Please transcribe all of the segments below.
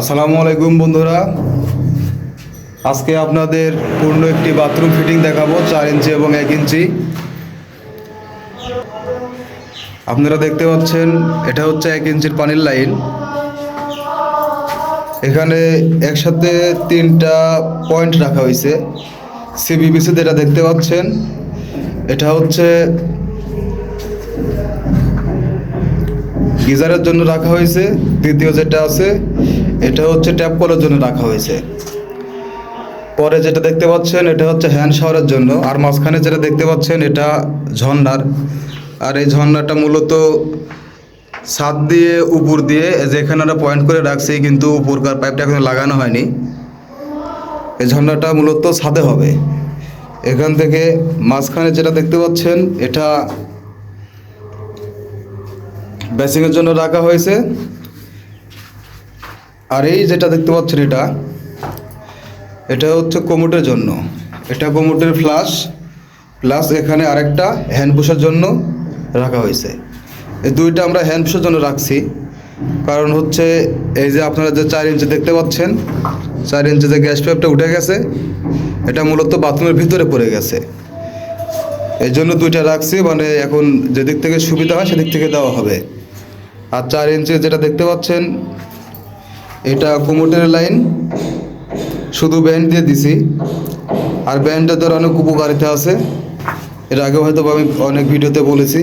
আসসালামু আলাইকুম বন্ধুরা। আজকে আপনাদের পূর্ণ একটি বাথরুম ফিটিং দেখাবো, চার ইঞ্চি এবং এক ইঞ্চি। আপনারা দেখতে পাচ্ছেন, এটা হচ্ছে এক ইঞ্চির পানির লাইন। এখানে একসাথে তিনটা পয়েন্ট রাখা হয়েছে। সিবিবিসি যেটা দেখতে পাচ্ছেন, এটা হচ্ছে গিজারের জন্য রাখা হয়েছে। দ্বিতীয় যেটা আছে এটা হচ্ছে ট্যাপ কলের জন্য রাখা হয়েছে। পরে যেটা দেখতে পাচ্ছেন, এটা হচ্ছে হ্যান্ড শাওয়ারের জন্য। আর মাঝখানে যেটা দেখতে পাচ্ছেন, এটা ঝর্ণার। আর এই ঝর্ণাটা মূলত ছাদ দিয়ে উপর দিয়ে যেখানে আমরা পয়েন্ট করে রাখছি, কিন্তু উপরকার পাইপটা এখনও লাগানো হয়নি। এই ঝর্ণাটা মূলত ছাদে হবে। এখান থেকে মাঝখানে যেটা দেখতে পাচ্ছেন, এটা বেসিংয়ের জন্য রাখা হয়েছে। আর এই যেটা দেখতে পাচ্ছেন এটা এটা হচ্ছে কোমোটের জন্য। এটা কোমোটের ফ্লাশ, প্লাস এখানে আরেকটা হ্যান্ড পুষার জন্য রাখা হয়েছে। এই দুইটা আমরা হ্যান্ড পুষার জন্য রাখছি। কারণ হচ্ছে এই যে আপনারা যে চার ইঞ্চি দেখতে পাচ্ছেন, চার ইঞ্চি যে গ্যাস পাইপটা উঠে গেছে, এটা মূলত বাথরুমের ভিতরে পড়ে গেছে। এই জন্য দুইটা রাখছি মানে এখন যেদিক থেকে সুবিধা হয় সেদিক থেকে দেওয়া হবে। আর চার ইঞ্চি যেটা দেখতে পাচ্ছেন এটা কোমোটের লাইন শুধু ব্যান্ড দিয়ে দিছি। আর ব্যান্ডের দ্বারা অনেক উপকারিতা আছে। এর আগে হয়তো আমি অনেক ভিডিওতে বলেছি।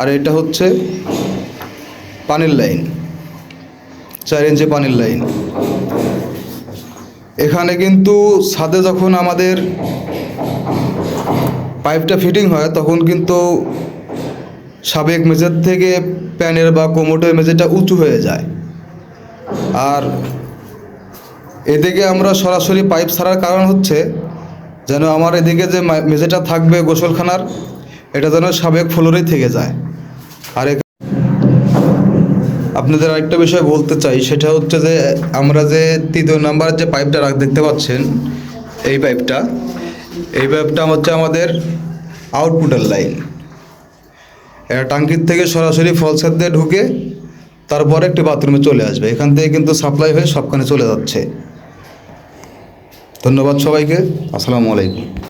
আর এটা হচ্ছে পানির লাইন চার ইঞ্চি পানির লাইন এখানে কিন্তু ছাদে যখন আমাদের পাইপটা ফিটিং হয়, তখন কিন্তু সাবেক মেঝের থেকে প্যানের বা কোমোটের মেঝেটা উঁচু হয়ে যায়। আর এদিকে আমরা সরাসরি পাইপ ছাড়ার কারণ হচ্ছে যেন আমার এদিকে যে মেঝেটা থাকবে গোসলখানার, এটা যেন সাবেক ফ্লোরেই থেকে যায়। আর আপনাদের আরেকটা বিষয় বলতে চাই, সেটা হচ্ছে যে আমরা যে তৃতীয় নাম্বার যে পাইপটা রাখ দেখতে পাচ্ছেন, এই পাইপটা এই পাইপটা হচ্ছে আমাদের আউটপুটের লাইন। এটা টাঙ্কির থেকে সরাসরি ফলসের দিয়ে ঢুকে তারপরে একটি বাথরুমে চলে আসবে। এখান থেকে কিন্তু সাপ্লাই হয়ে সবখানে চলে যাচ্ছে। ধন্যবাদ সবাইকে। আসসালামু আলাইকুম।